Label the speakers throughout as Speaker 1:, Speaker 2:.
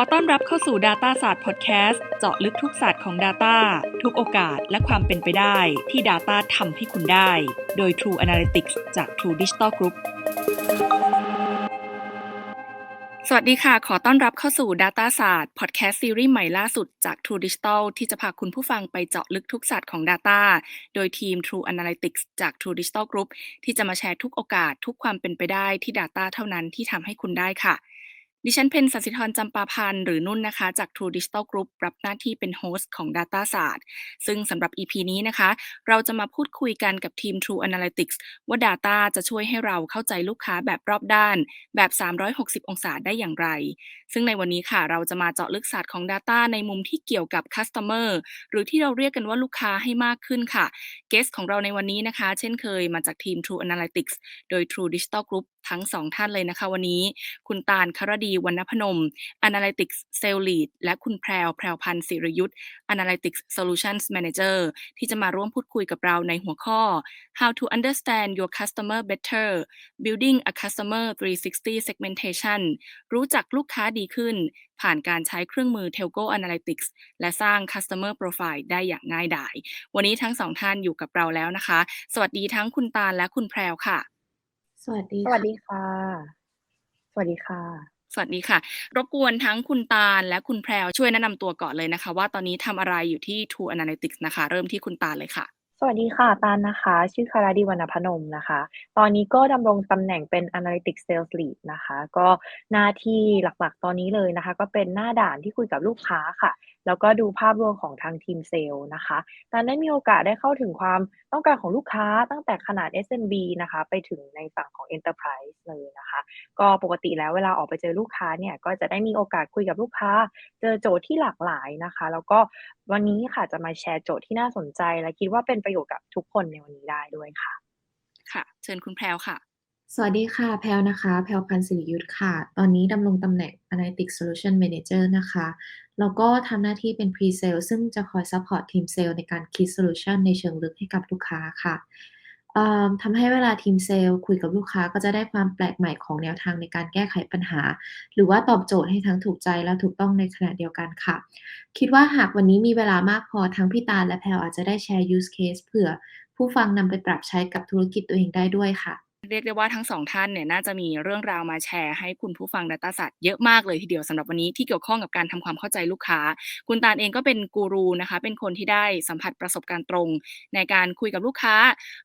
Speaker 1: อต้อนรับเข้าสู่ Data ศาสตร์ Podcast เจาะลึกทุกศาสตร์ของ Data ทุกโอกาสและความเป็นไปได้ที่ Data ทำให้คุณได้ โดย True Analytics จาก True Digital Group สวัสดีค่ะ ขอต้อนรับเข้าสู่ Data ศาสตร์ Podcast ซีรีส์ใหม่ล่าสุดจาก True Digital ที่จะพาคุณผู้ฟังไปเจาะลึกทุกศาสตร์ของ Data โดยทีม True Analytics จาก True Digital Group ที่จะมาแชร์ทุกโอกาสทุกความเป็นไปได้ที่ Data เท่านั้นที่ทำให้คุณได้ค่ะ ดิฉันเพนสัสิธรจำปาพันธ์หรือนุ่นนะคะ จาก True Digital Group รับหน้าที่เป็นโฮสต์ของ Data ศาสตร์ซึ่งสำหรับ EP นี้นะคะ เราจะมาพูดคุยกันกับทีม True Analytics ว่า Data จะช่วยให้เราเข้าใจลูกค้าแบบรอบด้าน แบบ 360 องศาได้อย่างไร ซึ่งในวันนี้ค่ะ เราจะมาเจาะลึกศาสตร์ของ Data ในมุมที่เกี่ยวกับ Customer หรือที่เราเรียกกันว่าลูกค้าให้มากขึ้นค่ะเกสของเราในวันนี้นะคะ เช่นเคยมาจากทีม True Analytics โดย True Digital Group ทั้ง2ท่านเลยนะคะวันนี้ คุณตาลคารดีวรรณพนม Analytics Sales Lead และคุณแพรวแพรวพันธ์ศิรยุทธ์ Analytics Solutions Manager ที่จะมาร่วมพูดคุยกับเราในหัวข้อ How to understand your customer better building a customer 360 segmentation รู้จักลูกค้าดีขึ้น ผ่านการใช้เครื่องมือ Telco Analytics และสร้าง Customer Profile ได้อย่างง่ายดาย วันนี้ทั้งสองท่านอยู่กับเราแล้วนะคะ สวัสดีทั้งคุณตาลและคุณแพรวค่ะ
Speaker 2: สวัสดี
Speaker 3: สวัสดีค่ะ สวัสดีค่ะ
Speaker 1: สวัสดีค่ะ รบกวนทั้งคุณตาล และคุณแพรวช่วยแนะนำตัวก่อนเลยนะคะว่า ตอนนี้ทำอะไรอยู่ที่ True Analytics นะคะ เริ่มที่คุณตาลเลยค่ะ
Speaker 3: สวัสดีค่ะ ตาลนะคะ ชื่อคาราดี วรรณพนมนะคะ ตอนนี้ก็ดำรงตำแหน่งเป็น Analytics Sales Lead นะคะ ก็หน้าที่หลัก ๆ ตอนนี้เลยนะคะ ก็เป็นหน้าด่านที่คุยกับลูกค้าค่ะ แล้วก็ดูภาพรวมของทางทีมเซลล์นะคะตาลได้มีโอกาสได้เข้าถึงความต้องการของลูกค้าตั้งแต่ขนาด SMB นะคะ ไปถึงในฝั่งของ Enterprise เลยนะคะ ก็ปกติแล้วเวลาออกไปเจอลูกค้าเนี่ย ก็จะได้มีโอกาสคุยกับลูกค้า เจอโจทย์ที่หลากหลายนะคะ แล้วก็วันนี้ค่ะจะมาแชร์โจทย์ที่น่าสนใจ และคิดว่าเป็นประโยชน์กับทุกคนในวันนี้ได้ด้วยค่ะ
Speaker 1: ค่ะ เชิญคุณแพรวค่ะ
Speaker 2: สวัสดีค่ะ แพลวนะคะ แพลวพันศิริยุทธ์ค่ะ ตอนนี้ดำรงตำแหน่ง Analytics Solution Manager นะคะ แล้วก็ทำหน้าที่เป็น Pre-Sale ซึ่งจะคอย support ทีมเซลล์ในการคิด solution ในเชิงลึกให้กับลูกค้าค่ะทำให้เวลาทีมเซลล์คุยกับลูกค้าก็จะได้ความแปลกใหม่ของแนวทางในการแก้ไขปัญหา หรือว่าตอบโจทย์ให้ทั้งถูกใจและถูกต้องในขณะเดียวกันค่ะ คิดว่าหากวันนี้มีเวลามากพอทั้งพี่ตาและแพลวอาจจะได้แชร์ use case เผื่อผู้ฟังนำไปปรับใช้กับธุรกิจตัวเองได้ด้วยค่ะ
Speaker 1: เรียกได้ว่าทั้งสองท่านเนี่ยน่าจะมีเรื่องราวมาแชร์ให้คุณผู้ฟัง Data ศาสตร์เยอะมากเลยทีเดียวสำหรับวันนี้ที่เกี่ยวข้องกับการทำความเข้าใจลูกค้า คุณตาลเองก็เป็นกูรูนะคะ เป็นคนที่ได้สัมผัสประสบการณ์ตรง ในการคุยกับลูกค้า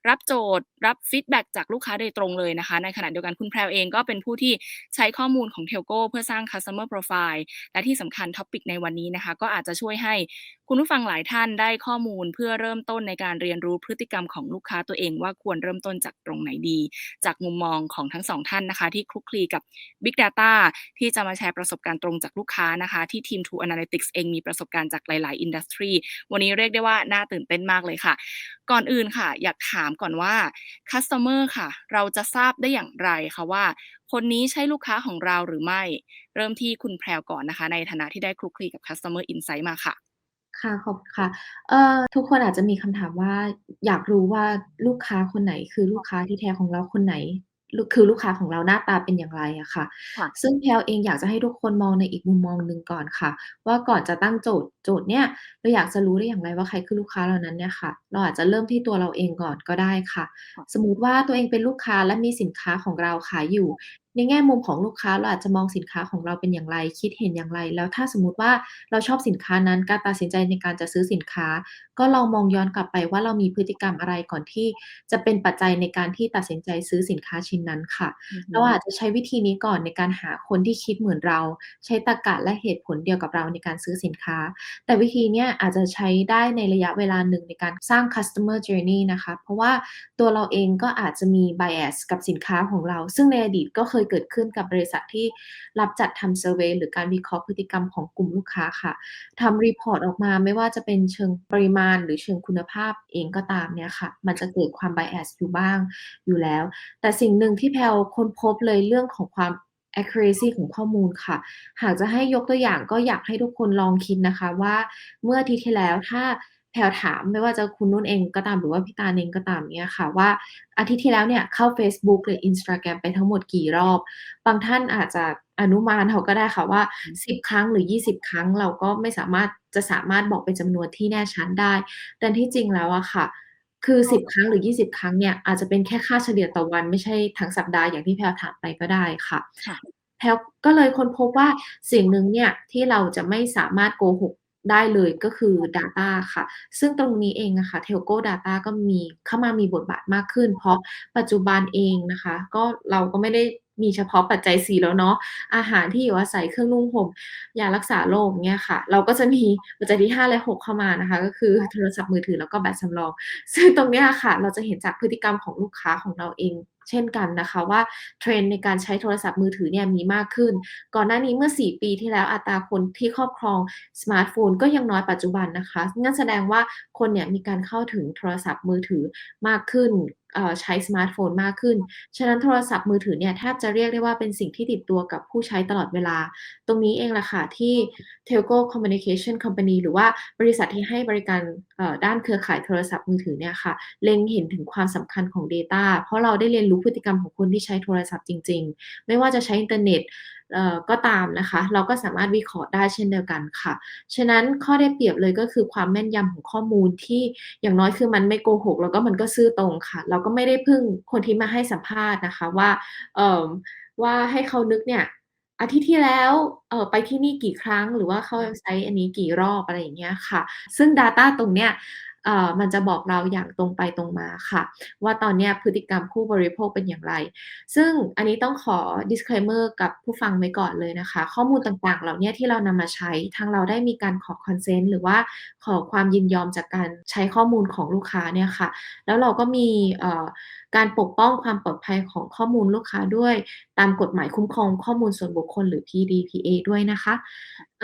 Speaker 1: รับโจทย์ รับฟีดแบ็กจากลูกค้าโดยตรงเลยนะคะ ในขณะเดียวกันคุณแพรวเองก็เป็นผู้ที่ใช้ข้อมูลของเทลโกเพื่อสร้าง customer profile และที่สำคัญท็อปิกในวันนี้นะคะ ก็อาจจะช่วยให้คุณผู้ฟังหลายท่านได้ข้อมูลเพื่อเริ่มต้นในการเรียนรู้พฤติกรรมของลูกค้าตัวเองว่าควรเริ่มต้นจากตรงไหนดีจากมุมมองของทั้งสองท่านนะคะ ที่คลุกคลีกับ Big Data ที่จะมาแชร์ประสบการณ์ตรงจากลูกค้านะคะ ที่ทีม True Analytics เองมีประสบการณ์จากหลาย ๆ อินดัสทรีวันนี้เรียกได้ว่าน่าตื่นเต้นมากเลยค่ะ ก่อนอื่นค่ะ อยากถามก่อนว่า Customer ค่ะ เราจะทราบได้อย่างไรคะว่า คนนี้ใช่ลูกค้าของเราหรือไม่ เริ่มที่คุณแพรวก่อนนะคะ ในฐานะที่ได้คลุกคลีกับ Customer Insight มาค่ะ
Speaker 2: ค่ะขอบคุณค่ะเอ่อทุกคนอาจจะมีคำถามว่าอยากรู้ว่าลูกค้าคนไหน คือลูกค้าที่แท้ของเราคนไหนลูกคือลูกค้าของเราหน้าตาเป็นอย่างไรอะค่ะ
Speaker 1: ค่ะ
Speaker 2: ซึ่งแพลวเองอยากจะให้ทุกคนมองในอีกมุมมองหนึ่งก่อนค่ะ ว่าก่อนจะตั้งโจทย์โจทย์เนี่ยเราอยากจะรู้ได้อย่างไรว่าใครคือลูกค้าเหล่านั้นเนี่ยค่ะ เราอาจจะเริ่มที่ตัวเราเองก่อนก็ได้ค่ะ
Speaker 1: ค่ะ
Speaker 2: สมมุติว่าตัวเองเป็นลูกค้าและมีสินค้าของเราขายอยู่ ในแง่มุมของลูกค้าเราอาจจะมองสินค้าของเราเป็นอย่างไร คิดเห็นอย่างไร แล้วถ้าสมมุติว่าเราชอบสินค้านั้น การตัดสินใจในการจะซื้อสินค้า ก็ลองมองย้อนกลับไปว่าเรามีพฤติกรรมอะไรก่อนที่จะเป็นปัจจัยในการที่ตัดสินใจซื้อสินค้าชิ้นนั้นค่ะ
Speaker 1: อือฮึ
Speaker 2: เราอาจจะใช้วิธีนี้ก่อนในการหาคนที่คิดเหมือนเรา ใช้ตรรกะและเหตุผลเดียวกับเราในการซื้อสินค้า แต่วิธีเนี้ยอาจจะใช้ได้ในระยะเวลาหนึ่งในการสร้าง customer journey นะคะ เพราะว่าตัวเราเองก็อาจจะมี bias กับสินค้าของเรา ซึ่งในอดีตก็เคยเกิดขึ้นกับบริษัทที่รับจัดทำ survey หรือการวิเคราะห์พฤติกรรมของกลุ่มลูกค้าค่ะทำรีพอร์ตออกมาไม่ว่าจะเป็นเชิงปริมาณ หรือเชิงคุณภาพเองก็ตามเนี่ยค่ะ มันจะเกิดความ bias อยู่บ้างอยู่แล้ว แต่สิ่งหนึ่งที่แพลค้นพบเลยเรื่องของความ accuracy ของข้อมูลค่ะ หากจะให้ยกตัวอย่างก็อยากให้ทุกคนลองคิดนะคะว่าเมื่อทิตย์ที่แล้วถ้า แพลวถามไม่ว่าจะคุณนุ่นเองก็ตามหรือว่าพี่ตาลเองก็ตามเนี่ยค่ะว่าอาทิตย์ที่แล้วเนี่ยเข้าเฟซบุ๊กหรือ Instagram ไปทั้งหมดกี่รอบ บางท่านอาจจะอนุมานเอาก็ได้ค่ะว่า
Speaker 1: อืม
Speaker 2: 10 ครั้งหรือ 20 ครั้งเราก็ไม่สามารถจะสามารถบอกเป็นจำนวนที่แน่ชัดได้ แต่ที่จริงแล้วอะค่ะ คือ 10 ครั้งหรือ 20 ครั้งเนี่ยอาจจะเป็นแค่ค่าเฉลี่ยต่อวันไม่ใช่ทั้งสัปดาห์อย่างที่แพลวถามไปก็ได้ค่ะ
Speaker 1: ค่ะ
Speaker 2: แพลวก็เลยค้นพบว่าสิ่งหนึ่งเนี่ยที่เราจะไม่สามารถโกหก ได้เลยก็คือ data ค่ะ ซึ่งตรงนี้เองอะค่ะ Telco data ก็มีเข้ามามีบทบาทมากขึ้น เพราะปัจจุบันเองนะคะ ก็เราก็ไม่ได้มีเฉพาะปัจจัย4แล้วเนาะอาหารที่อยู่อาศัยเครื่องนุ่งห่มยารักษาโรคอย่างเงี้ยค่ะ เราก็จะมีปัจจัยที่ 5 และ 6 เข้ามานะคะ ก็คือโทรศัพท์มือถือแล้วก็แบตสำรอง ซึ่งตรงเนี้ยอะค่ะ เราจะเห็นจากพฤติกรรมของลูกค้าของเราเอง เช่นกันนะคะว่าเทรนในการใช้โทรศัพท์มือถือเนี่ยมีมากขึ้น ก่อนหน้านี้เมื่อ 4 ปีที่แล้วอัตราคนที่ครอบครองสมาร์ทโฟนก็ยังน้อยปัจจุบันนะคะนั่นแสดงว่าคนเนี่ยมีการเข้าถึงโทรศัพท์มือถือมากขึ้น ใช้สมาร์ตโฟนมากขึ้น ฉะนั้นโทรศัพท์มือถือเนี่ยแทบจะเรียกได้ว่าเป็นสิ่งที่ติดตัวกับผู้ใช้ตลอดเวลา ตรงนี้เองแหละค่ะที่ Telco Communication Company หรือว่าบริษัทที่ให้บริการด้านเครือข่ายโทรศัพท์มือถือเนี่ยค่ะ เล็งเห็นถึงความสำคัญของ data เพราะเราได้เรียนรู้พฤติกรรมของคนที่ใช้โทรศัพท์จริง ๆ ไม่ว่าจะใช้อินเทอร์เน็ต ก็ตามนะคะ เราก็สามารถวิเคราะห์ได้เช่นเดียวกันค่ะ ฉะนั้นข้อได้เปรียบเลยก็คือความแม่นยำของข้อมูลที่อย่างน้อยคือมันไม่โกหก แล้วก็มันก็ซื่อตรงค่ะ เราก็ไม่ได้พึ่งคนที่มาให้สัมภาษณ์นะคะว่าว่าให้เขานึกเนี่ยอาทิตย์ที่แล้วเออไปที่นี่กี่ครั้งหรือว่าเข้าเว็บไซต์อันนี้กี่รอบอะไรอย่างเงี้ยค่ะ ซึ่ง data ตรงเนี้ย มันจะบอกเราอย่างตรงไปตรงมาค่ะ ว่าตอนนี้พฤติกรรมผู้บริโภคเป็นอย่างไร ซึ่งอันนี้ต้องขอ disclaimer กับผู้ฟังไว้ก่อนเลยนะคะ ข้อมูลต่างๆเหล่านี้ที่เรานำมาใช้ทางเราได้มีการขอ consent หรือว่าขอความยินยอมจากการใช้ข้อมูลของลูกค้าเนี่ยค่ะ แล้วเราก็มีการปกป้องความปลอดภัยของข้อมูลลูกค้าด้วย ตามกฎหมายคุ้มครองข้อมูลส่วนบุคคลหรือ PDPA ด้วยนะคะ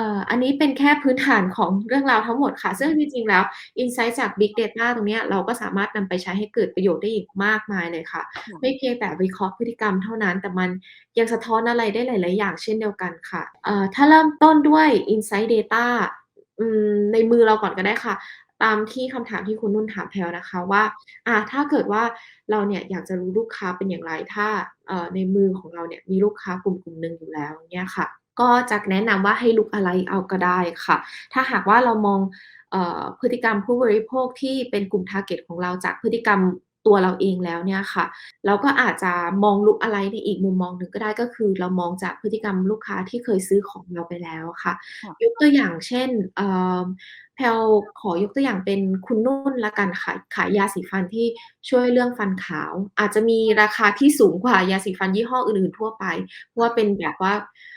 Speaker 2: อ่ออันนี้เป็นแค่พื้นฐานของเรื่องราวทั้งหมดค่ะ ซึ่งที่จริงแล้วอินไซต์จาก Big Data ตรงเนี้ยเราก็สามารถนำไปใช้ให้เกิดประโยชน์ได้อีกมากมายเลยค่ะ
Speaker 1: ค่ะ
Speaker 2: ไม่เพียงแต่วิเคราะห์พฤติกรรมเท่านั้น แต่มันยังสะท้อนอะไรได้หลาย ๆ อย่างเช่นเดียวกันค่ะเอ่อถ้าเริ่มต้นด้วย Insight Data อืมในมือเราก่อนก็ได้ค่ะ ตามที่คำถามที่คุณนุ่นถามแพลวนะคะว่าอ่าถ้าเกิดว่าเราเนี่ยอยากจะรู้ลูกค้าเป็นอย่างไร ถ้าเอ่อในมือของเราเนี่ยมีลูกค้ากลุ่มๆหนึ่งอยู่แล้วอย่างเงี้ยค่ะ ก็จะแนะนำว่าให้ look alike เอาก็ได้ค่ะ ถ้าหากว่าเรามองเอ่อพฤติกรรมผู้บริโภคที่เป็นกลุ่ม target ของเราจากพฤติกรรมตัวเราเองแล้วเนี่ยค่ะ เราก็อาจจะมอง look alike ในอีกมุมมองหนึ่งก็ได้ก็คือ เรามองจากพฤติกรรมลูกค้าที่เคยซื้อของเราไปแล้วค่ะ
Speaker 1: ค่ะ
Speaker 2: ยกตัวอย่างเช่นเอ่อแพลวขอยกตัวอย่างเป็นคุณนุ่นแล้วกันค่ะขายยาสีฟันที่ช่วยเรื่องฟันขาว อาจจะมีราคาที่สูงกว่ายาสีฟันยี่ห้ออื่นๆทั่วไปเพราะว่าเป็นแบบว่าเอ่อ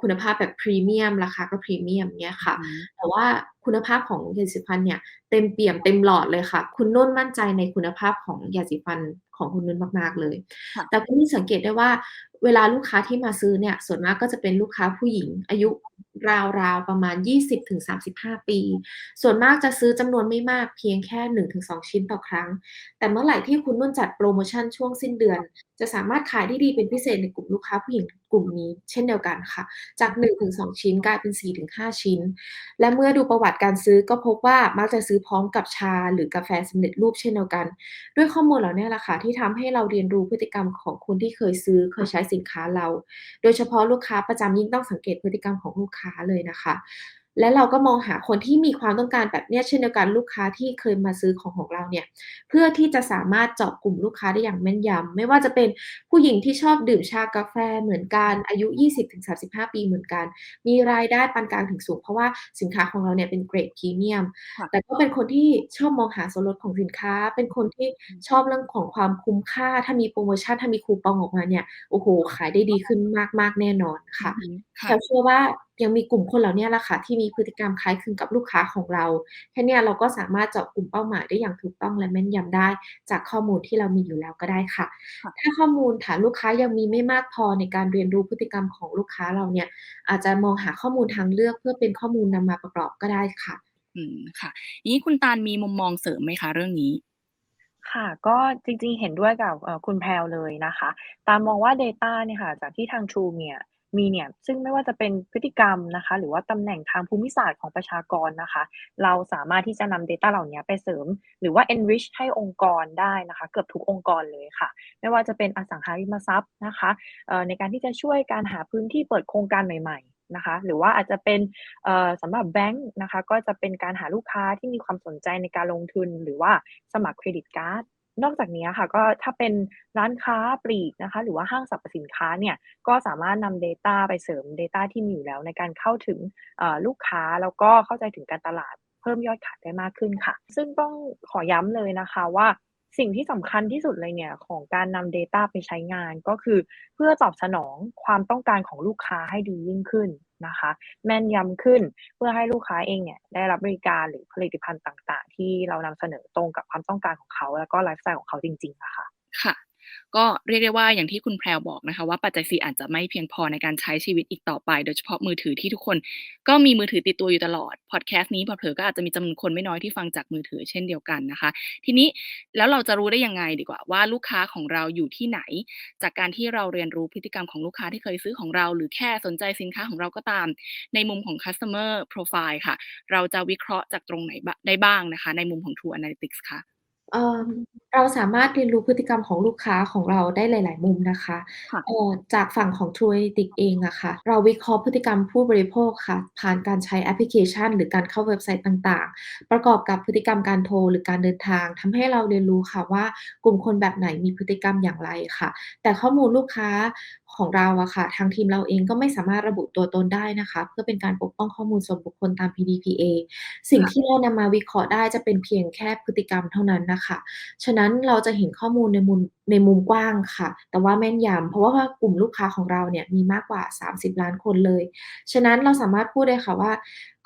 Speaker 2: คุณภาพแบบพรีเมียมราคาก็พรีเมียมเงี้ย
Speaker 1: อื
Speaker 2: ค่ะ
Speaker 1: อฮึ
Speaker 2: แต่ว่าคุณภาพของยาสีฟันเนี่ยเต็มเปี่ยมเต็มหลอดเลยค่ะ คุณนุ่นมั่นใจในคุณภาพของยาสีฟันของคุณนุ่นมากๆเลย
Speaker 1: ค่ะ
Speaker 2: แต่คุณนุ่นสังเกตได้ว่า เวลาลูกค้าที่มาซื้อเนี่ยส่วนมากก็จะเป็นลูกค้าผู้หญิง อายุราวๆประมาณ 20-35 ปี ส่วนมากจะซื้อจำนวนไม่มากเพียงแค่ 1-2 ชิ้นต่อครั้ง แต่เมื่อไหร่ที่คุณนุ่นจัดโพรโมชันช่วงสิ้นเดือน จะสามารถขายได้ดีเป็นพิเศษในกลุ่มลูกค้าผู้หญิงกลุ่มนี้เช่นเดียวกันค่ะ จาก 1-2 ชิ้นกลายเป็น 4-5 ชิ้น และเมื่อดูประวัติการซื้อก็พบว่ามักจะซื้อพร้อมกับชาหรือกาแฟสำเร็จรูปเช่นเดียวกัน ด้วยข้อมูลเหล่านี้แหละค่ะที่ทำให้เราเรียนรู้พฤติกรรมของคนที่เคยซื้อเคยใช้สินค้าเรา โดยเฉพาะลูกค้าประจำยิ่งต้องสังเกตพฤติกรรมของลูกค้าเลยนะคะ และเราก็มองหาคนที่มีความต้องการแบบเนี้ยเช่นเดียวกันลูกค้าที่เคยมาซื้อของของเราเนี่ยเพื่อที่จะสามารถเจาะกลุ่มลูกค้าได้อย่างแม่นยำไม่ว่าจะเป็นผู้หญิงที่ชอบดื่มชากาแฟเหมือนกันอายุ 20-35 ปีเหมือนกัน มีรายได้ปานกลางถึงสูง เพราะว่าสินค้าของเราเนี่ยเป็นเกรดพรีเมียม
Speaker 1: ค่ะ
Speaker 2: แต่ก็เป็นคนที่ชอบมองหาส่วนลดของสินค้า เป็นคนที่
Speaker 1: อืม
Speaker 2: ชอบเรื่องของความคุ้มค่า ถ้ามีโพรโมชันถ้ามีคูปองออกมาเนี่ยโอ้โฮขายได้ดีขึ้นมากๆแน่นอน
Speaker 1: อื
Speaker 2: ค่ะ
Speaker 1: อฮึ
Speaker 2: แพ
Speaker 1: ค่ะ
Speaker 2: ลวเชื่อว่า ยังมีกลุ่มคนเหล่าเนี้ยแหละค่ะที่มีพฤติกรรมคล้ายคลึงกับลูกค้าของเราแค่เนี้ยเราก็สามารถเจาะกลุ่มเป้าหมายได้อย่างถูกต้องและแม่นยำได้ จากข้อมูลที่เรามีอยู่แล้วก็ได้ค่ะ
Speaker 1: ค่ะ
Speaker 2: ถ้าข้อมูลฐานลูกค้ายังมีไม่มากพอในการเรียนรู้พฤติกรรมของลูกค้าเราเนี่ย อาจจะมองหาข้อมูลทางเลือกเพื่อเป็นข้อมูลนำมาประกอบก็ได้ค่ะ
Speaker 1: อืมค่ะอย่างงี้คุณตาลมีมุมมองเสริมไหมคะเรื่องนี้?
Speaker 3: ค่ะก็จริงๆเห็นด้วยกับเอ่อคุณแพลวเลยนะคะ ตาลมองว่า Data เนี่ยค่ะจากที่ทาง True เนี่ย มีเนี่ยซึ่งไม่ว่าจะเป็นพฤติกรรมนะคะ หรือว่าตำแหน่งทางภูมิศาสตร์ของประชากรนะคะ เราสามารถที่จะนำ Data เหล่านี้ไปเสริม หรือว่า enrich ให้องค์กรได้นะคะ เกือบทุกองค์กรเลยค่ะ ไม่ว่าจะเป็นอสังหาริมทรัพย์นะคะเอ่อในการที่จะช่วยการหาพื้นที่เปิดโครงการใหม่ๆนะคะหรือว่าอาจจะเป็นเอ่อสำหรับแบงก์นะคะก็จะเป็นการหาลูกค้าที่มีความสนใจในการลงทุนหรือว่าสมัครเครดิตการ์ด นอกจากนี้ค่ะก็ถ้าเป็นร้านค้าปลีกนะคะ หรือว่าห้างสรรพสินค้าเนี่ยก็สามารถนำ Data ไปเสริม Data ที่มีอยู่แล้ว ในการเข้าถึงลูกค้าแล้วก็เข้าใจถึงการตลาดเพิ่มยอดขายได้มากขึ้นค่ะ ซึ่งต้องขอย้ำเลยนะคะว่าสิ่งที่สำคัญที่สุดเลยเนี่ยของการนำ Data ไปใช้งานก็คือเพื่อตอบสนองความต้องการของลูกค้าให้ดียิ่งขึ้น นะคะ แม่นยำขึ้นเพื่อให้ลูกค้าเองเนี่ยได้รับบริการหรือผลิตภัณฑ์ต่าง ๆ ที่เรานำเสนอตรงกับความต้องการของเขา แล้วก็ไลฟ์สไตล์ของเขาจริงๆอะค่ะ
Speaker 1: ค่ะ ก็เรียกได้ว่าอย่างที่คุณแพรวบอกนะคะว่าปัจจัย4อาจจะไม่เพียงพอในการใช้ชีวิตอีกต่อไป โดยเฉพาะมือถือที่ทุกคน ก็มีมือถือติดตัวอยู่ตลอดพอดแคสต์นี้เผลอก็อาจจะมีจำนวนคนไม่น้อยที่ฟังจากมือถือเช่นเดียวกันนะคะ ทีนี้แล้วเราจะรู้ได้ยังไงดีกว่าว่าลูกค้าของเราอยู่ที่ไหน จากการที่เราเรียนรู้พฤติกรรมของลูกค้าที่เคยซื้อของเรา หรือแค่สนใจสินค้าของเราก็ตาม ในมุมของ customer profile ค่ะ เราจะวิเคราะห์จากตรงไหนได้บ้างนะคะ ในมุมของ True Analytics ค่ะ
Speaker 2: เอ่อ เราสามารถเรียนรู้พฤติกรรมของลูกค้าของเราได้หลาย ๆ มุมนะคะ
Speaker 1: ค่ะ
Speaker 2: เอ่อ จากฝั่งของ True Analytics เองอะค่ะ เราวิเคราะห์พฤติกรรมผู้บริโภคค่ะ ผ่านการใช้แอปพลิเคชัน หรือการเข้าเว็บไซต์ต่าง ๆ ประกอบกับพฤติกรรมการโทร หรือการเดินทาง ทำให้เราเรียนรู้ค่ะว่า กลุ่มคนแบบไหนมีพฤติกรรมอย่างไรค่ะ แต่ข้อมูลลูกค้า ของเราอะค่ะ ทางทีมเราเองก็ไม่สามารถระบุตัวตนได้นะคะ เพื่อเป็นการปกป้องข้อมูลส่วนบุคคลตาม PDPA สิ่งที่เรานำมาวิเคราะห์ได้จะเป็นเพียงแค่พฤติกรรมเท่านั้นนะคะ ฉะนั้นเราจะเห็นข้อมูลในมุมในมุมกว้างค่ะ แต่ว่าแม่นยำเพราะว่ากลุ่มลูกค้าของเราเนี่ยมีมากกว่า 30 ล้านคนเลย ฉะนั้นเราสามารถพูดได้ค่ะว่า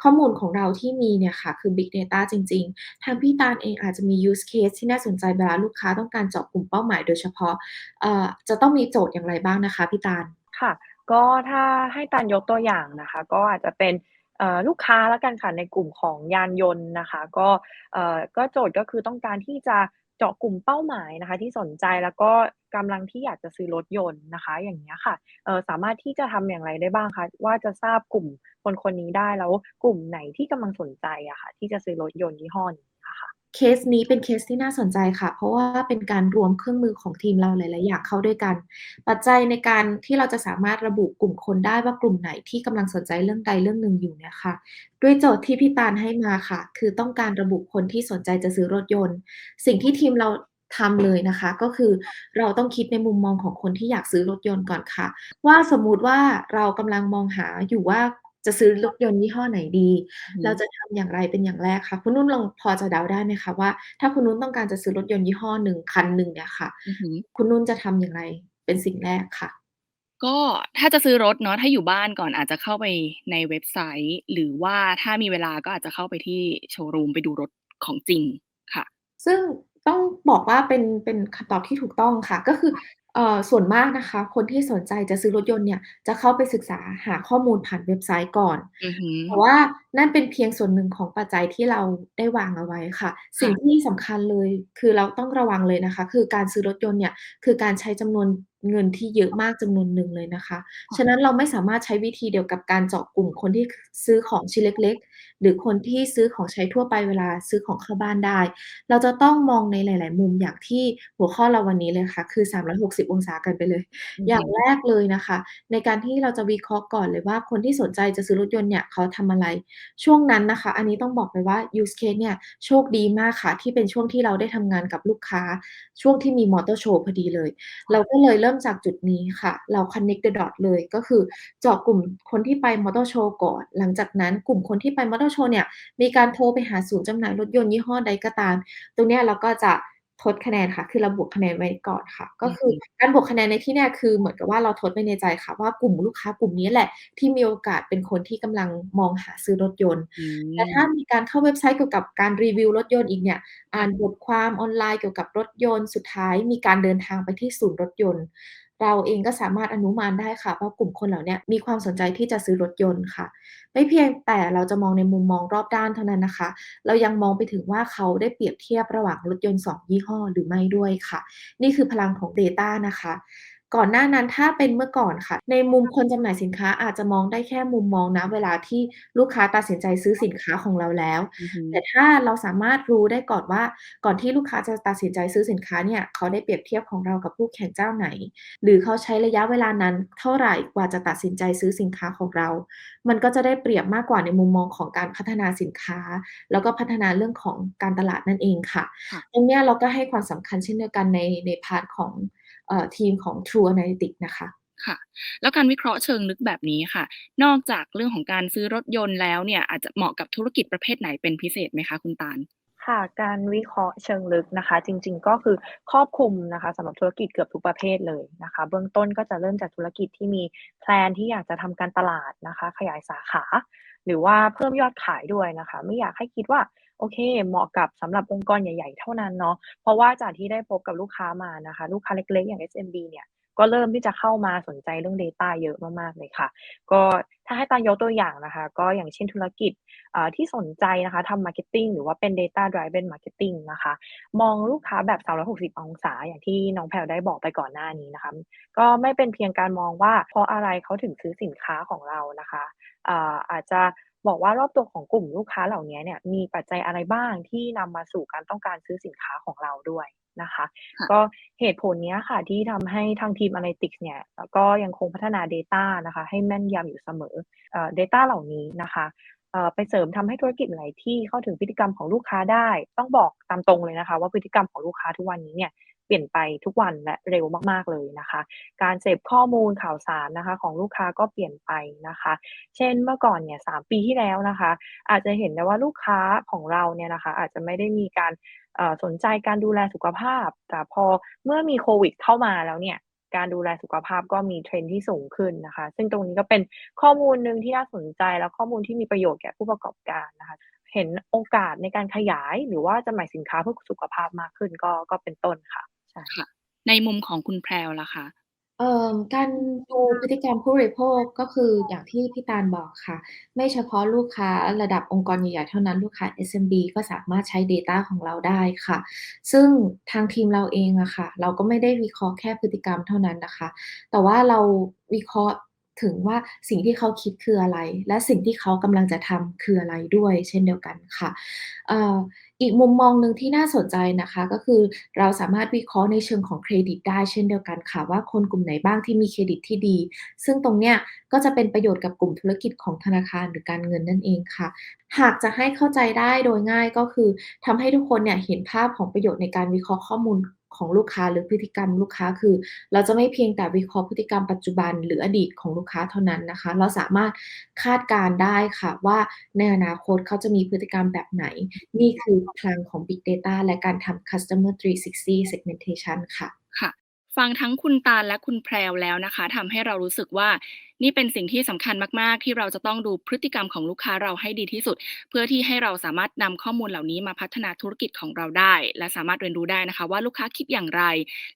Speaker 2: ข้อมูลของเราที่มีเนี่ยค่ะคือ Big Data จริง ๆ ทางพี่ตาลเองอาจจะมี use case ที่น่าสนใจเวลาลูกค้าต้องการเจาะกลุ่มเป้าหมายโดยเฉพาะเอ่อจะต้องมีโจทย์อย่างไรบ้างนะคะพี่ตาล?
Speaker 3: ค่ะ ก็ถ้าให้ตาลยกตัวอย่างนะคะ ก็อาจจะเป็นลูกค้าแล้วกันค่ะในกลุ่มของยานยนต์นะคะ ก็เอ่อก็โจทย์ก็คือต้องการที่จะ เจาะกลุ่มเป้าหมายนะคะ ที่สนใจแล้วก็กำลังที่อยากจะซื้อรถยนต์นะคะ อย่างนี้ค่ะเออสามารถที่จะทำอย่างไรได้บ้างคะ?ว่าจะทราบกลุ่มคนคนนี้ได้แล้วกลุ่มไหนที่กำลังสนใจอะค่ะ ที่จะซื้อรถยนต์ยี่ห้อนี้
Speaker 2: เคสนี้เป็นเคสที่น่าสนใจค่ะ เพราะว่าเป็นการรวมเครื่องมือของทีมเราหลาย ๆ อย่างเข้าด้วยกัน ปัจจัยในการที่เราจะสามารถระบุกลุ่มคนได้ว่ากลุ่มไหนที่กำลังสนใจเรื่องใดเรื่องหนึ่งอยู่เนี่ยค่ะ ด้วยโจทย์ที่พี่ตาลให้มาค่ะ คือต้องการระบุคนที่สนใจจะซื้อรถยนต์ สิ่งที่ทีมเราทำเลยนะคะ ก็คือเราต้องคิดในมุมมองของคนที่อยากซื้อรถยนต์ก่อนค่ะ ว่าสมมุติว่าเรากำลังมองหาอยู่ว่า จะซื้อรถยนต์ยี่ห้อไหนดี
Speaker 1: อือ
Speaker 2: เรา
Speaker 1: ฮึ
Speaker 2: จะทำอย่างไรเป็นอย่างแรกคะ?คุณนุ่นลองพอจะเดาได้ไหมคะว่า ถ้าคุณนุ่นต้องการจะซื้อรถยนต์ยี่ห้อหนึ่ง คันหนึ่งเนี่ยค่ะ
Speaker 1: อือฮึ
Speaker 2: คุณนุ่นจะทำอย่างไรเป็นสิ่งแรกค่ะ?
Speaker 1: ก็ถ้าจะซื้อรถเนาะ ถ้าอยู่บ้านก่อนอาจจะเข้าไปในเว็บไซต์ หรือว่าถ้ามีเวลาก็อาจจะเข้าไปที่โชว์รูม ไปดูรถของจริงค่ะ
Speaker 2: ซึ่งต้องบอกว่าเป็น เป็นคำตอบที่ถูกต้องค่ะ ก็คือ เอ่อ ส่วนมากนะคะ คนที่สนใจจะซื้อรถยนต์เนี่ย จะเข้าไปศึกษาหาข้อมูลผ่านเว็บไซต์ก่อน
Speaker 1: อือฮึ
Speaker 2: แต่ว่านั่นเป็นเพียงส่วนหนึ่งของปัจจัยที่เราได้วางเอาไว้ค่ะ
Speaker 1: ค
Speaker 2: สิ่่ะงที่สำคัญเลย คือเราต้องระวังเลยนะคะ คือการซื้อรถยนต์เนี่ย คือการใช้จำนวนเงินที่เยอะมากจำนวนหนึ่งเลยนะคะ
Speaker 1: ค่
Speaker 2: ฉะนั้นเราไม่สามารถใช้วิธีเดียวกับการเจาะกลุ่มคนที่ ค ซื้อของชิ้นเล็ก ๆ หรือคนที่ซื้อของใช้ทั่วไปเวลาซื้อของเข้าบ้านได้ เราจะต้องมองในหลาย ๆ มุมอย่างที่หัวข้อเราวันนี้เลยค่ะ คือ 360 องศากันไปเลย
Speaker 1: อือ
Speaker 2: อ
Speaker 1: ฮ
Speaker 2: ย่าึงแรกเลยน่ะค่ะในการที่เราจะวิเคราะห์ก่อนเลยว่า คนที่สนใจจะซื้อรถยนต์เนี่ยเขาทำอะไร ช่วงนั้นนะคะ อันนี้ต้องบอกเลยว่า use case เนี่ยโชคดีมากค่ะ ที่เป็นช่วงที่เราได้ทำงานกับลูกค้า ช่วงที่มีมอเตอร์โชว์พอดีเลย เราก็เลยเริ่มจากจุดนี้ค่ะ เรา connect the dot เลย ก็คือเจาะกลุ่มคนที่ไปมอเตอร์โชว์ก่อน หลังจากนั้นกลุ่มคนที่ไปมอเตอร์โชว์เนี่ยมีการโทรไปหาศูนย์จำหน่ายรถยนต์ยี่ห้อใดก็ตาม ตรงเนี้ยเราก็จะทดคะแนนค่ะ คือเราบวกคะแนนไว้ก่อนค่ะ ก็
Speaker 1: อือ
Speaker 2: คื
Speaker 1: ฮึ
Speaker 2: อการบวกคะแนนในที่เนี้ยคือเหมือนกับว่าเราทดไว้ในใจค่ะ ว่ากลุ่มลูกค้ากลุ่มนี้แหละ ที่มีโอกาสเป็นคนที่กำลังมองหาซื้อรถยนต์
Speaker 1: อื
Speaker 2: แต่ถ้ามมีการเข้าเว็บไซต์เกี่ยวกับการรีวิวรถยนต์อีกเนี่ย
Speaker 1: ค
Speaker 2: อ่านบทความออนไลน์เกี่ยวกับรถยนต์ สุดท้ายมีการเดินทางไปที่ศูนย์รถยนต์ เราเองก็สามารถอนุมานได้ค่ะว่ากลุ่มคนเหล่านี้มีความสนใจที่จะซื้อรถยนต์ค่ะ ไม่เพียงแต่เราจะมองในมุมมองรอบด้านเท่านั้นนะคะ เรายังมองไปถึงว่าเขาได้เปรียบเทียบระหว่างรถยนต์ 2 ยี่ห้อหรือไม่ด้วยค่ะ นี่คือพลังของ Data นะคะ ก่อนหน้านั้นถ้าเป็นเมื่อก่อนค่ะ ในมุมคนจำหน่ายสินค้าอาจจะมองได้แค่มุมมองณเวลาที่ลูกค้าตัดสินใจซื้อสินค้าของเราแล้ว
Speaker 1: อือฮึ
Speaker 2: แต่ถ้าเราสามารถรู้ได้ก่อนว่า ก่อนที่ลูกค้าจะตัดสินใจซื้อสินค้าเนี่ยเขาได้เปรียบเทียบของเรากับคู่แข่งเจ้าไหน หรือเขาใช้ระยะเวลานั้นเท่าไรกว่าจะตัดสินใจซื้อสินค้าของเรา มันก็จะได้เปรียบมากกว่าในมุมมองของการพัฒนาสินค้า แล้วก็พัฒนาเรื่องของการตลาดนั่นเองค่ะ
Speaker 1: ค่ะ
Speaker 2: ตรงเนี้ยเราก็ให้ความสำคัญเช่นเดียวกันในในพาร์ตของเอ่อ ทีมของ True Analytics นะคะ
Speaker 1: ค่ะแล้วการวิเคราะห์เชิงลึกแบบนี้ค่ะ นอกจากเรื่องของการซื้อรถยนต์แล้วเนี่ยอาจจะเหมาะกับธุรกิจประเภทไหนเป็นพิเศษไหมคะคุณตาล?
Speaker 3: ค่ะการวิเคราะห์เชิงลึกนะคะ จริงๆก็คือครอบคลุมนะคะสำหรับธุรกิจเกือบทุกประเภทเลยนะคะ เบื้องต้นก็จะเริ่มจากธุรกิจที่มีแพลนที่อยากจะทำการตลาดนะคะ ขยายสาขา หรือว่าเพิ่มยอดขายด้วยนะคะ ไม่อยากให้คิดว่า โอเค เหมาะกับสำหรับองค์กรใหญ่ ๆ เท่านั้นเนาะเพราะว่าจากที่ได้พบกับลูกค้ามานะคะ ลูกค้าเล็ก ๆ อย่าง SMB เนี่ยก็เริ่มที่จะเข้ามาสนใจเรื่อง Data เยอะมากๆเลยค่ะ ก็ถ้าให้ตายกตัวอย่างนะคะ ก็อย่างเช่นธุรกิจที่สนใจนะคะทำ Marketing หรือว่าเป็น Data Driven Marketing นะคะ มองลูกค้าแบบ 360 องศาอย่างที่น้องแพลวได้บอกไปก่อนหน้านี้นะคะ ก็ไม่เป็นเพียงการมองว่าเพราะอะไรเขาถึงซื้อสินค้าของเรานะคะออาจจะ บอกว่ารอบตัวของกลุ่มลูกค้าเหล่าเนี้ยเนี่ยมีปัจจัยอะไรบ้างที่นำมาสู่การต้องการซื้อสินค้าของเราด้วยนะคะ
Speaker 1: ค่ะ
Speaker 3: ก็เหตุผลเนี้ยค่ะที่ทำให้ทางทีม Analytics เนี่ยก็ยังคงพัฒนา Data นะคะ ให้แม่นยำอยู่เสมอเอ่อ Data เหล่านี้นะคะเอ่อไปเสริมทำให้ธุรกิจหลายที่เข้าถึงพฤติกรรมของลูกค้าได้ ต้องบอกตามตรงเลยนะคะ ว่าพฤติกรรมของลูกค้าทุกวันนี้เนี่ย เปลี่ยนไปทุกวันและเร็วมาก ๆ เลยนะคะ การเสพข้อมูลข่าวสารนะคะของลูกค้าก็เปลี่ยนไปนะคะ เช่นเมื่อก่อนเนี่ย3ปีที่แล้วนะคะ อาจจะเห็นได้ว่าลูกค้าของเราเนี่ยนะคะอาจจะไม่ได้มีการสนใจการดูแลสุขภาพ แต่พอเมื่อมีโควิดเข้ามาแล้วเนี่ยการดูแลสุขภาพก็มี trend ที่สูงขึ้นนะคะ ซึ่งตรงนี้ก็เป็นข้อมูลหนึ่งที่น่าสนใจและข้อมูลที่มีประโยชน์แก่ผู้ประกอบการนะคะ เห็นโอกาสในการขยายหรือว่าจำหน่ายสินค้าเพื่อสุขภาพมากขึ้นก็ก็เป็นต้นค่ะ
Speaker 1: ค่ะ ในมุมของคุณแพรวล่ะคะ?
Speaker 2: เอ่อ การดูพฤติกรรมผู้บริโภคก็คืออย่างที่พี่ตาลบอกค่ะ ไม่เฉพาะลูกค้าระดับองค์กรใหญ่ๆเท่านั้นลูกค้า SMB ก็สามารถใช้ Data ของเราได้ค่ะ ซึ่งทางทีมเราเองอะค่ะ เราก็ไม่ได้วิเคราะห์แค่พฤติกรรมเท่านั้นนะคะ แต่ว่าเราวิเคราะห์ ถึงว่าสิ่งที่เขาคิดคืออะไร และสิ่งที่เขากำลังจะทำคืออะไรด้วย เช่นเดียวกันค่ะอีกมุมมองหนึ่งที่น่าสนใจนะคะ ก็คือเราสามารถวิเคราะห์ในเชิงของเครดิตได้เช่นเดียวกันค่ะ ว่าคนกลุ่มไหนบ้างที่มีเครดิตที่ดี ซึ่งตรงเนี้ยก็จะเป็นประโยชน์กับกลุ่มธุรกิจของธนาคารหรือการเงินนั่นเองค่ะ หากจะให้เข้าใจได้โดยง่ายก็คือทำให้ทุกคนเนี่ยเห็นภาพของประโยชน์ในการวิเคราะห์ข้อมูล ของลูกค้าหรือพฤติกรรมลูกค้าคือ เราจะไม่เพียงแต่วิเคราะห์พฤติกรรมปัจจุบันหรืออดีตของลูกค้าเท่านั้นนะคะ เราสามารถคาดการได้ค่ะว่าในอนาคตเขาจะมีพฤติกรรมแบบไหน นี่คือพลังของ Big Data และการทำ Customer 360 Segmentation ค่ะ
Speaker 1: ค่ะ ฟังทั้งคุณตาลและคุณแพรวแล้วนะคะทำให้เรารู้สึกว่านี่เป็นสิ่งที่สำคัญมากๆ ที่เราจะต้องดูพฤติกรรมของลูกค้าเราให้ดีที่สุด เพื่อที่ให้เราสามารถนำข้อมูลเหล่านี้มาพัฒนาธุรกิจของเราได้ และสามารถเรียนรู้ได้นะคะ ว่าลูกค้าคิดอย่างไร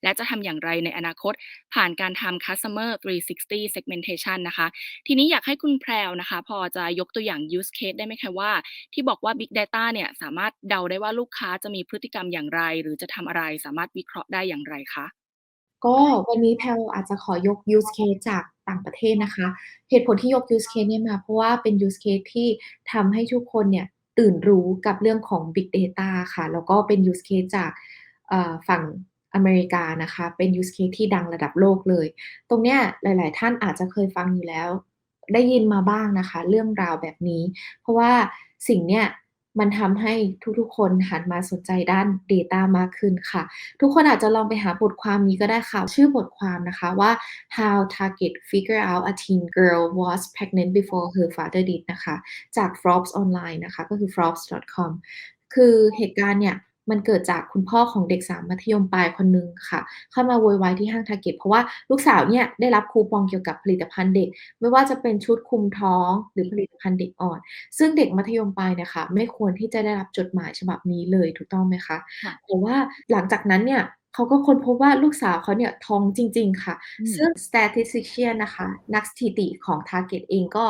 Speaker 1: และจะทำอย่างไรในอนาคต ผ่านการทำ Customer 360 Segmentation นะคะ ทีนี้อยากให้คุณแพรวนะคะ พอจะยกตัวอย่าง use case ได้ไหมคะว่า ที่บอกว่า Big Data เนี่ยสามารถเดาได้ว่าลูกค้าจะมีพฤติกรรมอย่างไร หรือจะทำอะไรสามารถวิเคราะห์ได้อย่างไรคะ?
Speaker 2: ก็วันนี้แพลวอาจจะขอยก use case จากต่างประเทศนะคะ เหตุผลที่ยก use case เนี่ยมา เพราะว่าเป็น use case ที่ทำให้ทุกคนเนี่ยตื่นรู้กับเรื่องของ Big Data ค่ะ แล้วก็เป็น use case จากเอ่อฝั่งอเมริกานะคะ เป็น use case ที่ดังระดับโลกเลย ตรงเนี้ยหลาย ๆ ท่านอาจจะเคยฟังอยู่แล้ว ได้ยินมาบ้างนะคะ เรื่องราวแบบนี้ เพราะว่าสิ่งเนี้ย มันทำให้ทุกๆ คนหันมาสนใจด้าน Data มากขึ้นค่ะ ทุกคนอาจจะลองไปหาบทความนี้ก็ได้ค่ะ ชื่อบทความนะคะว่า How Target figure Out a Teen Girl Was Pregnant Before Her Father Did นะคะ จาก Forbes online นะคะ ก็คือ forbes.com คือเหตุการณ์เนี่ย มันเกิดจากคุณพ่อของเด็กสาวมัธยมปลายคนหนึ่งค่ะ เข้ามาโวยวายที่ห้าง Target เพราะว่าลูกสาวเนี่ยได้รับคูปองเกี่ยวกับผลิตภัณฑ์เด็ก ไม่ว่าจะเป็นชุดคลุมท้องหรือผลิตภัณฑ์เด็กอ่อน ซึ่งเด็กมัธยมปลายเนี่ยค่ะไม่ควรที่จะได้รับจดหมายฉบับนี้เลยถูกต้องไหมคะ?
Speaker 1: ค่ะ
Speaker 2: แต่ว่าหลังจากนั้นเนี่ยเขาก็ค้นพบว่าลูกสาวเขาเนี่ยท้องจริง ๆ ค่ะ
Speaker 1: อืม
Speaker 2: ซึ่ง statistician นะคะ นักสถิติของ Target เองก็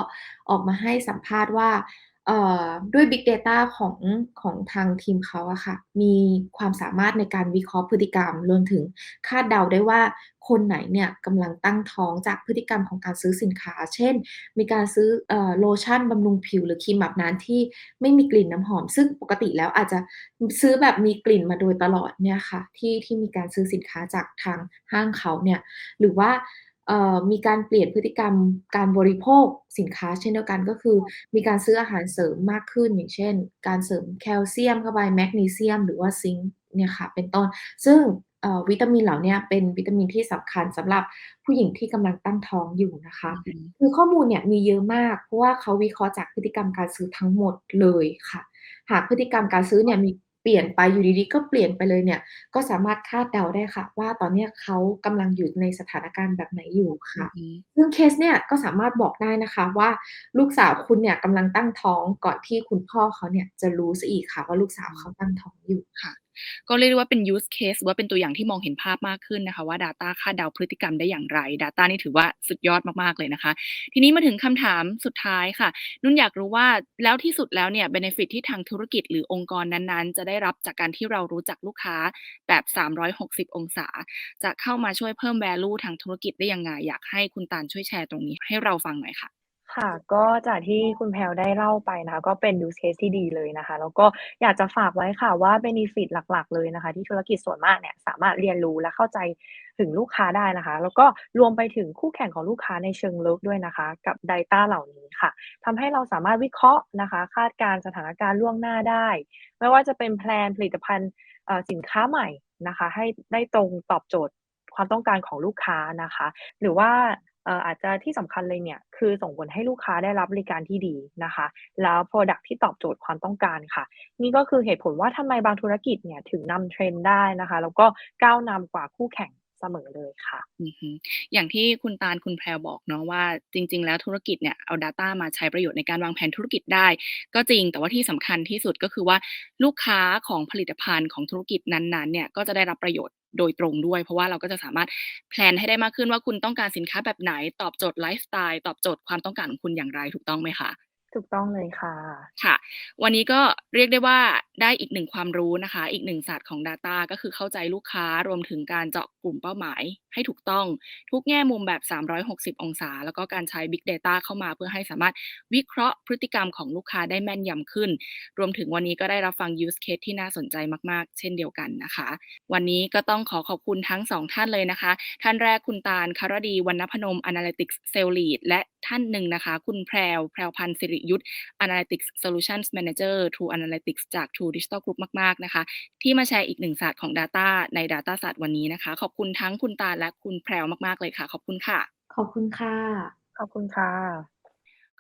Speaker 2: ออกมาให้สัมภาษณ์ว่าเเอ่อ ด้วย Big Data ของของทางทีมเขาอะค่ะ มีความสามารถในการวิเคราะห์พฤติกรรมรวมถึงคาดเดาได้ว่าคนไหนเนี่ยกำลังตั้งท้องจากพฤติกรรมของการซื้อสินค้า เช่น มีการซื้ออโลชั่นบำรุงผิวหรือครีมอาบน้ำที่ไม่มีกลิ่นน้ำหอม ซึ่งปกติแล้วอาจจะซื้อแบบมีกลิ่นมาโดยตลอดเนี่ยค่ะที่ที่มีการซื้อสินค้าจากทางห้างเขาเนี่ยหรือว่า มีการเปลี่ยนพฤติกรรมการบริโภคสินค้าเช่นเดียวกันก็คือ มีการซื้ออาหารเสริมมากขึ้น อย่างเช่น การเสริมแคลเซียมเข้าไปแมกนีเซียม หรือว่าซิงก์เนี่ยค่ะเป็นต้น ซึ่งเอ่อวิตามินเหล่าเนี้ยเป็นวิตามินที่สำคัญสำหรับผู้หญิงที่กำลังตั้งท้องอยู่นะคะ
Speaker 1: อือฮึ
Speaker 2: คือข้อมูลเนี่ยมีเยอะมาก เพราะว่าเขาวิเคราะห์จากพฤติกรรมการซื้อทั้งหมดเลยค่ะ หากพฤติกรรมการซื้อเนี่ยมีเปลี่ยนไปอยู่ดีๆ ก็เปลี่ยนไปเลยเนี่ยก็สามารถคาดเดาได้ค่ะ ว่าตอนเนี้ยเขากำลังอยู่ในสถานการณ์แบบไหนอยู่
Speaker 1: อื
Speaker 2: ค่ะ
Speaker 1: อฮึ
Speaker 2: ซึ่งเคสเนี่ยก็สามารถบอกได้นะคะว่าลูกสาวคุณเนี่ยกำลังตั้งท้องก่อนที่คุณพ่อเขาเนี่ยจะรู้เสียอีกค่ะ ว่าลูกสาวเขาตั้งท้องอยู่
Speaker 1: ค่ะ ก็เรียกว่าเป็น use case ว่าเป็นตัวอย่างที่มองเห็นภาพมากขึ้นนะคะ ว่า Data คาดเดาพฤติกรรมได้อย่างไร Data นี่ถือว่าสุดยอดมากๆเลยนะคะ ทีนี้มาถึงคำถามสุดท้ายค่ะ นุ่นอยากรู้ว่าแล้วที่สุดแล้วเนี่ยเบเนฟิตที่ทางธุรกิจหรือองค์กรนั้นๆ จะได้รับจากการที่เรารู้จักลูกค้าแบบ 360 องศา จะเข้ามาช่วยเพิ่ม value ทางธุรกิจได้ยังไง?อยากให้คุณตาลช่วยแชร์ตรงนี้ให้เราฟังหน่อยค่ะ
Speaker 3: ค่ะ ก็จากที่คุณแพลวได้เล่าไปนะคะ ก็เป็น use case ที่ดีเลยนะคะ แล้วก็อยากจะฝากไว้ค่ะว่าเบเนฟิตหลัก ๆ เลยนะคะ ที่ธุรกิจส่วนมากเนี่ย สามารถเรียนรู้และเข้าใจถึงลูกค้าได้นะคะ แล้วก็รวมไปถึงคู่แข่งของลูกค้าในเชิงลึกด้วยนะคะ กับ Data เหล่านี้ค่ะทำให้เราสามารถวิเคราะห์นะคะ คาดการณ์สถานการณ์ล่วงหน้าได้ ไม่ว่าจะเป็นแพลนผลิตภัณฑ์เอ่อสินค้าใหม่นะคะ ให้ได้ตรงตอบโจทย์ความต้องการของลูกค้านะคะ หรือว่า อาจจะที่สำคัญเลยเนี่ยคือส่งผลให้ลูกค้าได้รับบริการที่ดีนะคะ แล้วพรอดักต์ที่ตอบโจทย์ความต้องการค่ะ นี่ก็คือเหตุผลว่าทำไมบางธุรกิจเนี่ยถึงนำ trend ได้นะคะ แล้วก็ก้าวนำกว่าคู่แข่งเสมอเลยค่ะ
Speaker 1: อย่างที่คุณตาลคุณแพลบอกเนาะว่าจริง ๆ แล้วธุรกิจเนี่ยเอา Data มาใช้ประโยชน์ในการวางแผนธุรกิจได้ ก็จริงแต่ว่าที่สำคัญที่สุดก็คือว่าลูกค้าของผลิตภัณฑ์ของธุรกิจนั้นๆเนี่ยก็จะได้รับประโยชน์ โดยตรงด้วย เพราะว่าเราก็จะสามารถแพลนให้ได้มากขึ้นว่าคุณต้องการสินค้าแบบไหน ตอบโจทย์ไลฟ์สไตล์ตอบโจทย์ความต้องการของคุณอย่างไรถูกต้องไหมคะ?
Speaker 3: ถูกต้องเลยค่ะ
Speaker 1: ค่ะ วันนี้ก็เรียกได้ว่าได้อีก1ความรู้นะคะ อีก1ศาสตร์ของ Data ก็คือเข้าใจลูกค้ารวมถึงการเจาะกลุ่มเป้าหมาย ให้ถูกต้องทุกแง่มุมแบบ 360 องศา แล้วก็การใช้ Big Data เข้ามาเพื่อให้สามารถวิเคราะห์พฤติกรรมของลูกค้าได้แม่นยำขึ้น รวมถึงวันนี้ก็ได้รับฟัง use case ที่น่าสนใจมากๆ เช่นเดียวกันนะคะ วันนี้ก็ต้องขอขอบคุณทั้ง2ท่านเลยนะคะ ท่านแรกคุณตาลคารดีวรรณพนม Analytics Sales Lead และท่านหนึ่งนะคะ คุณแพรวแพรวพันธ์สิริยุทธ Analytics Solutions Manager True Analytics จาก True Digital Group มาก ๆ นะคะ ที่มาแชร์อีก1ศาสตร์ของ Data ใน Data ศาสตร์วันนี้นะคะ ขอบคุณทั้งคุณตาลและคุณแพรวมาก ๆ เลยค่ะ ขอบคุณค่ะ
Speaker 2: ขอบคุณค่ะ
Speaker 3: ขอบคุณค่ะ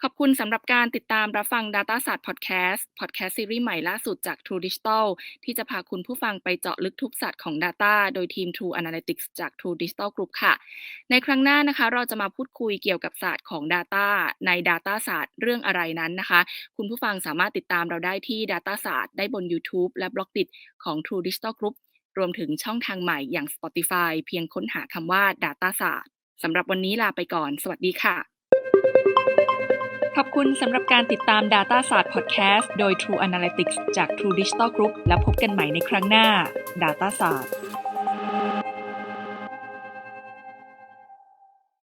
Speaker 1: ขอบคุณสำหรับการติดตามรับฟัง Data ศาสตร์พอดแคสต์พอดแคสต์ซีรีส์ใหม่ล่าสุดจาก True Digital ที่จะพาคุณผู้ฟังไปเจาะลึกทุกศาสตร์ของ Data โดยทีม True Analytics จาก True Digital Group ค่ะ ในครั้งหน้านะคะ เราจะมาพูดคุยเกี่ยวกับศาสตร์ของ Data ใน Data ศาสตร์เรื่องอะไรนั้นนะคะ คุณผู้ฟังสามารถติดตามเราได้ที่ Data ศาสตร์ได้บนยูทูบและ Blockdit ของ True Digital Group รวมถึงช่องทางใหม่อย่าง Spotify เพียงค้นหาคำว่า Data ศาสตร์สำหรับวันนี้ลาไปก่อน สวัสดีค่ะ ขอบคุณสำหรับการติดตาม Data ศาสตร์พอดแคสต์โดย True Analytics จาก True Digital Group และพบกันใหม่ในครั้งหน้า Data ศาสตร์